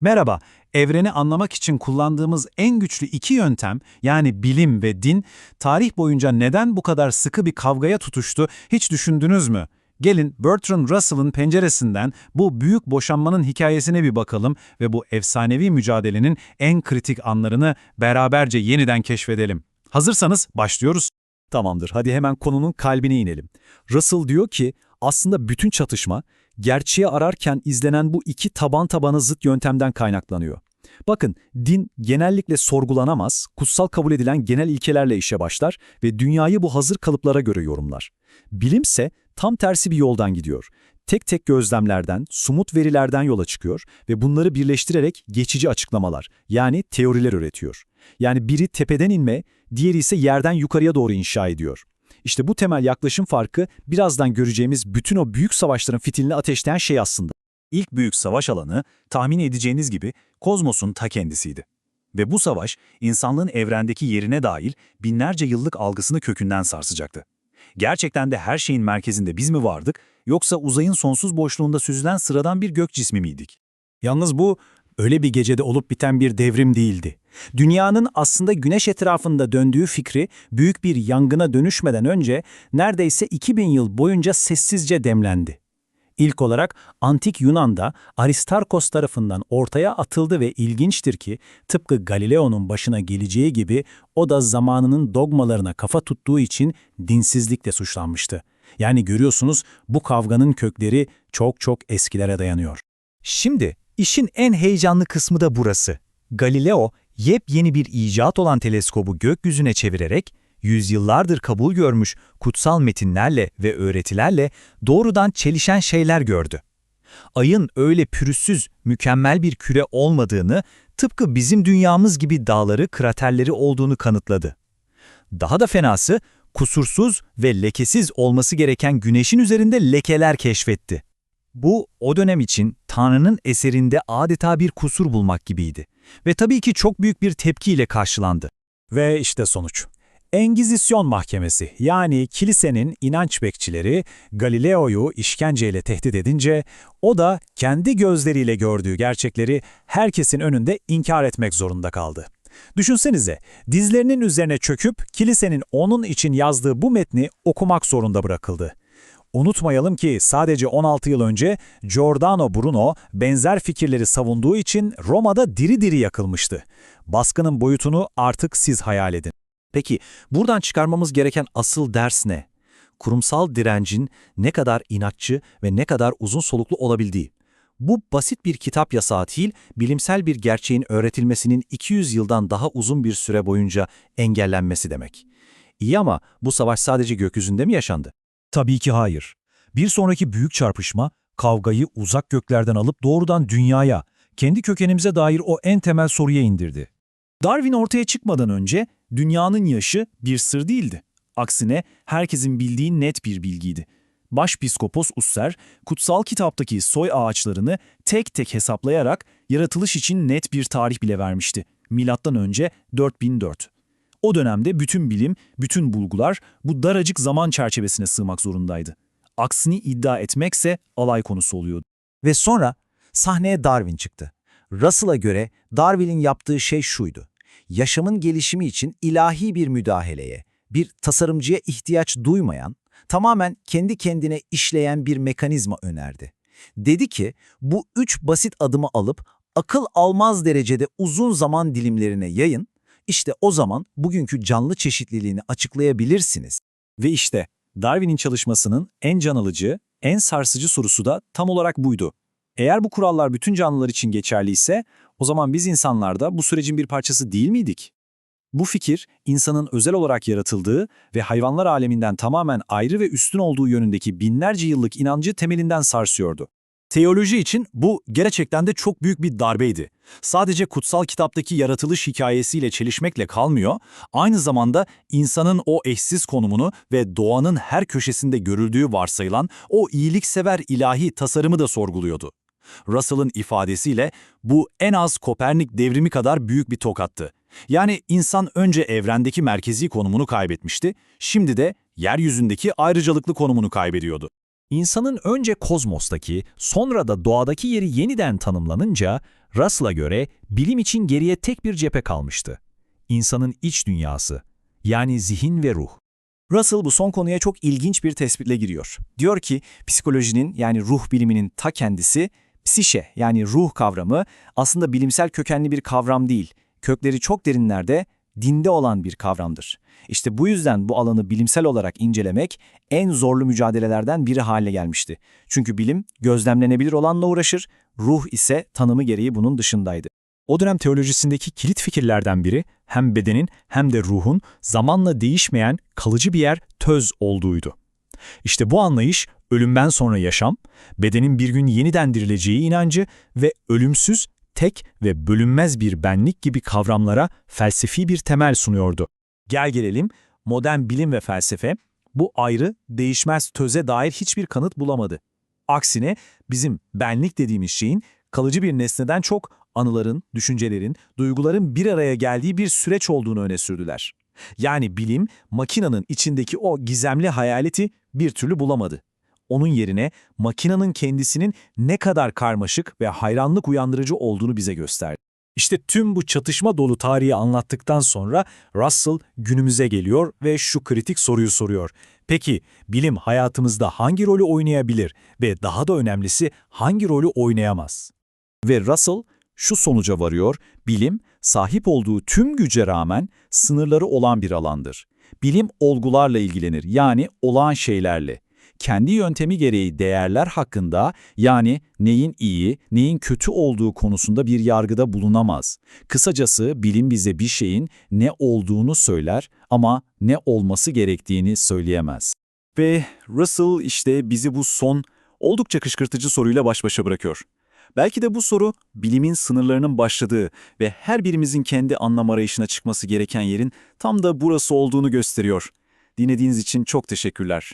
Merhaba, evreni anlamak için kullandığımız en güçlü iki yöntem, yani bilim ve din, tarih boyunca neden bu kadar sıkı bir kavgaya tutuştu hiç düşündünüz mü? Gelin Bertrand Russell'ın penceresinden bu büyük boşanmanın hikayesine bir bakalım ve bu efsanevi mücadelenin en kritik anlarını beraberce yeniden keşfedelim. Hazırsanız başlıyoruz. Tamamdır, hadi hemen konunun kalbine inelim. Russell diyor ki, aslında bütün çatışma, gerçeği ararken izlenen bu iki taban tabana zıt yöntemden kaynaklanıyor. Bakın, din genellikle sorgulanamaz, kutsal kabul edilen genel ilkelerle işe başlar ve dünyayı bu hazır kalıplara göre yorumlar. Bilimse tam tersi bir yoldan gidiyor. Tek tek gözlemlerden, sumut verilerden yola çıkıyor ve bunları birleştirerek geçici açıklamalar, yani teoriler üretiyor. Yani biri tepeden inme, diğeri ise yerden yukarıya doğru inşa ediyor. İşte bu temel yaklaşım farkı birazdan göreceğimiz bütün o büyük savaşların fitilini ateşleyen şey aslında. İlk büyük savaş alanı, tahmin edeceğiniz gibi, kozmosun ta kendisiydi. Ve bu savaş, insanlığın evrendeki yerine dahil binlerce yıllık algısını kökünden sarsacaktı. Gerçekten de her şeyin merkezinde biz mi vardık, yoksa uzayın sonsuz boşluğunda süzülen sıradan bir gök cismi miydik? Yalnız bu öyle bir gecede olup biten bir devrim değildi. Dünyanın aslında güneş etrafında döndüğü fikri büyük bir yangına dönüşmeden önce neredeyse 2000 yıl boyunca sessizce demlendi. İlk olarak antik Yunan'da Aristarkos tarafından ortaya atıldı ve ilginçtir ki tıpkı Galileo'nun başına geleceği gibi o da zamanının dogmalarına kafa tuttuğu için dinsizlikle suçlanmıştı. Yani görüyorsunuz bu kavganın kökleri çok çok eskilere dayanıyor. Şimdi işin en heyecanlı kısmı da burası. Galileo yepyeni bir icat olan teleskobu gökyüzüne çevirerek yüzyıllardır kabul görmüş kutsal metinlerle ve öğretilerle doğrudan çelişen şeyler gördü. Ayın öyle pürüzsüz, mükemmel bir küre olmadığını, tıpkı bizim dünyamız gibi dağları, kraterleri olduğunu kanıtladı. Daha da fenası, kusursuz ve lekesiz olması gereken güneşin üzerinde lekeler keşfetti. Bu, o dönem için Tanrı'nın eserinde adeta bir kusur bulmak gibiydi. Ve tabii ki çok büyük bir tepkiyle karşılandı. Ve işte sonuç. Engizisyon Mahkemesi yani kilisenin inanç bekçileri Galileo'yu işkenceyle tehdit edince o da kendi gözleriyle gördüğü gerçekleri herkesin önünde inkar etmek zorunda kaldı. Düşünsenize dizlerinin üzerine çöküp kilisenin onun için yazdığı bu metni okumak zorunda bırakıldı. Unutmayalım ki sadece 16 yıl önce Giordano Bruno benzer fikirleri savunduğu için Roma'da diri diri yakılmıştı. Baskının boyutunu artık siz hayal edin. Peki buradan çıkarmamız gereken asıl ders ne? Kurumsal direncin ne kadar inatçı ve ne kadar uzun soluklu olabildiği. Bu basit bir kitap yasağı değil, bilimsel bir gerçeğin öğretilmesinin 200 yıldan daha uzun bir süre boyunca engellenmesi demek. İyi ama bu savaş sadece gökyüzünde mi yaşandı? Tabii ki hayır. Bir sonraki büyük çarpışma, kavgayı uzak göklerden alıp doğrudan dünyaya, kendi kökenimize dair o en temel soruya indirdi. Darwin ortaya çıkmadan önce dünyanın yaşı bir sır değildi. Aksine herkesin bildiği net bir bilgiydi. Başpiskopos Usser, kutsal kitaptaki soy ağaçlarını tek tek hesaplayarak yaratılış için net bir tarih bile vermişti. Milattan önce 4004. O dönemde bütün bilim, bütün bulgular bu daracık zaman çerçevesine sığmak zorundaydı. Aksini iddia etmekse alay konusu oluyordu. Ve sonra sahneye Darwin çıktı. Russell'a göre Darwin'in yaptığı şey şuydu. Yaşamın gelişimi için ilahi bir müdahaleye, bir tasarımcıya ihtiyaç duymayan, tamamen kendi kendine işleyen bir mekanizma önerdi. Dedi ki bu üç basit adımı alıp akıl almaz derecede uzun zaman dilimlerine yayın, işte o zaman bugünkü canlı çeşitliliğini açıklayabilirsiniz. Ve işte Darwin'in çalışmasının en can alıcı, en sarsıcı sorusu da tam olarak buydu. Eğer bu kurallar bütün canlılar için geçerliyse, o zaman biz insanlar da bu sürecin bir parçası değil miydik? Bu fikir, insanın özel olarak yaratıldığı ve hayvanlar aleminden tamamen ayrı ve üstün olduğu yönündeki binlerce yıllık inancı temelinden sarsıyordu. Teoloji için bu gerçekten de çok büyük bir darbeydi. Sadece kutsal kitaptaki yaratılış hikayesiyle çelişmekle kalmıyor, aynı zamanda insanın o eşsiz konumunu ve doğanın her köşesinde görüldüğü varsayılan o iyiliksever ilahi tasarımı da sorguluyordu. Russell'ın ifadesiyle bu en az Kopernik devrimi kadar büyük bir tokattı. Yani insan önce evrendeki merkezi konumunu kaybetmişti, şimdi de yeryüzündeki ayrıcalıklı konumunu kaybediyordu. İnsanın önce kozmostaki, sonra da doğadaki yeri yeniden tanımlanınca, Russell'a göre bilim için geriye tek bir cephe kalmıştı. İnsanın iç dünyası, yani zihin ve ruh. Russell bu son konuya çok ilginç bir tespitle giriyor. Diyor ki psikolojinin yani ruh biliminin ta kendisi psişe yani ruh kavramı aslında bilimsel kökenli bir kavram değil. Kökleri çok derinlerde, dinde olan bir kavramdır. İşte bu yüzden bu alanı bilimsel olarak incelemek en zorlu mücadelelerden biri haline gelmişti. Çünkü bilim gözlemlenebilir olanla uğraşır, ruh ise tanımı gereği bunun dışındaydı. O dönem teolojisindeki kilit fikirlerden biri hem bedenin hem de ruhun zamanla değişmeyen kalıcı bir yer töz olduğuydu. İşte bu anlayış ölümden sonra yaşam, bedenin bir gün yeniden dirileceği inancı ve ölümsüz, tek ve bölünmez bir benlik gibi kavramlara felsefi bir temel sunuyordu. Gel gelelim modern bilim ve felsefe bu ayrı, değişmez töze dair hiçbir kanıt bulamadı. Aksine bizim benlik dediğimiz şeyin kalıcı bir nesneden çok anıların, düşüncelerin, duyguların bir araya geldiği bir süreç olduğunu öne sürdüler. Yani bilim makinanın içindeki o gizemli hayaleti bir türlü bulamadı. Onun yerine makinanın kendisinin ne kadar karmaşık ve hayranlık uyandırıcı olduğunu bize gösterdi. İşte tüm bu çatışma dolu tarihi anlattıktan sonra Russell günümüze geliyor ve şu kritik soruyu soruyor. Peki bilim hayatımızda hangi rolü oynayabilir ve daha da önemlisi hangi rolü oynayamaz? Ve Russell şu sonuca varıyor, bilim sahip olduğu tüm güce rağmen sınırları olan bir alandır. Bilim olgularla ilgilenir, yani olağan şeylerle. Kendi yöntemi gereği değerler hakkında, yani neyin iyi, neyin kötü olduğu konusunda bir yargıda bulunamaz. Kısacası bilim bize bir şeyin ne olduğunu söyler ama ne olması gerektiğini söyleyemez. Ve Russell işte bizi bu son, oldukça kışkırtıcı soruyla baş başa bırakıyor. Belki de bu soru bilimin sınırlarının başladığı ve her birimizin kendi anlam arayışına çıkması gereken yerin tam da burası olduğunu gösteriyor. Dinlediğiniz için çok teşekkürler.